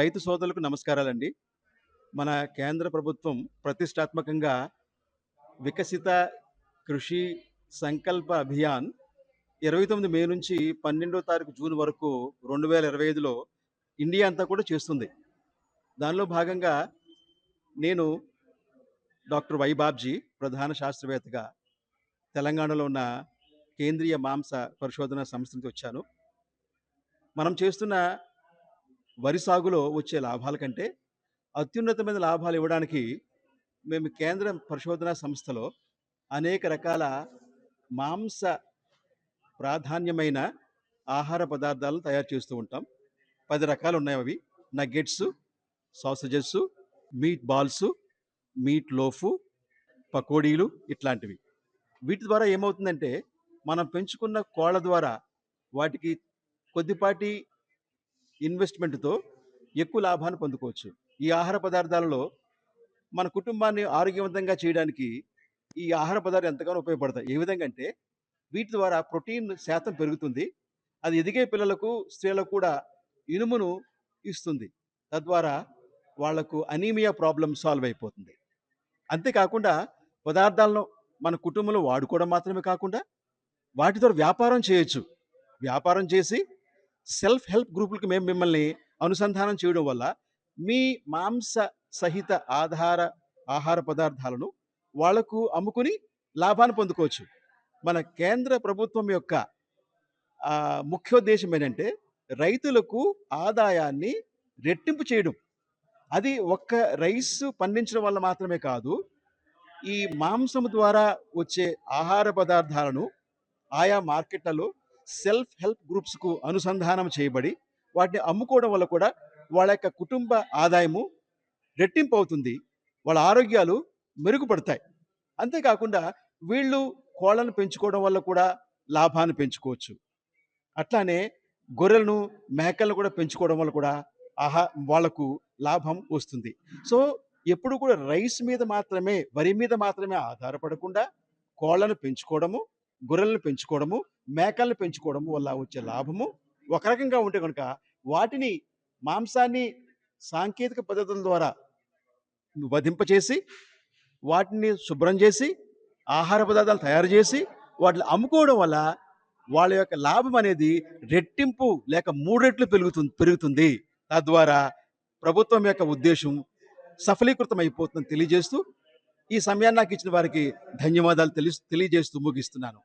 రైతు సోదరులకు నమస్కారాలండి. మన కేంద్ర ప్రభుత్వం ప్రతిష్టాత్మకంగా వికసిత కృషి సంకల్ప అభియాన్ 29 మే నుంచి 12 తారీఖు జూన్ వరకు 2025లో ఇండియా అంతా కూడా చేస్తుంది. దానిలో భాగంగా నేను డాక్టర్ వైబాబ్జీ ప్రధాన శాస్త్రవేత్తగా తెలంగాణలో ఉన్న కేంద్రీయ మాంస పరిశోధన సంస్థకి వచ్చాను. మనం చేస్తున్న వరి సాగులో వచ్చే లాభాల కంటే అత్యున్నతమైన లాభాలు ఇవ్వడానికి మేము కేంద్ర పరిశోధనా సంస్థలో అనేక రకాల మాంస ప్రాధాన్యమైన ఆహార పదార్థాలను తయారు చేస్తూ ఉంటాం. పది రకాలు ఉన్నాయి అవి. Nuggets, sausages, meat balls, meat loaf, పకోడీలు ఇట్లాంటివి. వీటి ద్వారా ఏమవుతుందంటే మనం పెంచుకున్న కోళ్ళ ద్వారా వాటికి కొద్దిపాటి ఇన్వెస్ట్‌మెంట్‌తో ఎక్కువ లాభాన్ని పొందుకోవచ్చు. ఈ ఆహార పదార్థాలలో మన కుటుంబాన్ని ఆరోగ్యవంతంగా చేయడానికి ఈ ఆహార పదార్థాలు ఎంతగానో ఉపయోగపడతాయి. ఏ విధంగా అంటే వీటి ద్వారా ప్రోటీన్ శాతం పెరుగుతుంది. అది ఎదిగే పిల్లలకు, స్త్రీలకు కూడా ఇనుమును ఇస్తుంది. తద్వారా వాళ్ళకు అనీమియా ప్రాబ్లం సాల్వ్ అయిపోతుంది. అంతేకాకుండా పదార్థాలను మన కుటుంబంలో వాడుకోవడం మాత్రమే కాకుండా వాటి ద్వారా వ్యాపారం చేయొచ్చు. వ్యాపారం చేసి సెల్ఫ్ హెల్ప్ గ్రూపులకి మేము మిమ్మల్ని అనుసంధానం చేయడం వల్ల మీ మాంస సహిత ఆధార ఆహార పదార్థాలను వాళ్ళకు అమ్ముకుని లాభాన్ని పొందుకోవచ్చు. మన కేంద్ర ప్రభుత్వం యొక్క ముఖ్యోద్దేశం ఏంటంటే రైతులకు ఆదాయాన్ని రెట్టింపు చేయడం. అది ఒక్క రైస్ పండించడం వల్ల మాత్రమే కాదు. ఈ మాంసం ద్వారా వచ్చే ఆహార పదార్థాలను ఆయా మార్కెట్లలో సెల్ఫ్ హెల్ప్ గ్రూప్స్‌కు అనుసంధానం చేయబడి వాటిని అమ్ముకోవడం వల్ల కూడా వాళ్ళ యొక్క కుటుంబ ఆదాయము రెట్టింపు అవుతుంది. వాళ్ళ ఆరోగ్యాలు మెరుగుపడతాయి. అంతేకాకుండా వీళ్ళు కోళ్ళను పెంచుకోవడం వల్ల కూడా లాభాన్ని పెంచుకోవచ్చు. అట్లానే గొర్రెలను, మేకలను కూడా పెంచుకోవడం వల్ల కూడా ఆహా వాళ్ళకు లాభం వస్తుంది. సో ఎప్పుడు కూడా రైస్ మీద మాత్రమే, వరి మీద మాత్రమే ఆధారపడకుండా కోళ్ళను పెంచుకోవడము, గొర్రెలను పెంచుకోవడము, మేకలను పెంచుకోవడము వల్ల వచ్చే లాభము ఒక రకంగా ఉంటే కనుక వాటిని మాంసాన్ని సాంకేతిక పద్ధతుల ద్వారా వధింపచేసి, వాటిని శుభ్రం చేసి, ఆహార పదార్థాలు తయారు చేసి, వాటిని అమ్ముకోవడం వల్ల వాళ్ళ యొక్క లాభం అనేది రెట్టింపు లేక మూడు రెట్లు పెరుగుతుంది పెరుగుతుంది. తద్వారా ప్రభుత్వం యొక్క ఉద్దేశం సఫలీకృతం అయిపోతుందని తెలియజేస్తూ ఈ సమయాన్ని నాకు ఇచ్చిన వారికి ధన్యవాదాలు తెలిస్ తెలియజేస్తూ ముగిస్తున్నాను.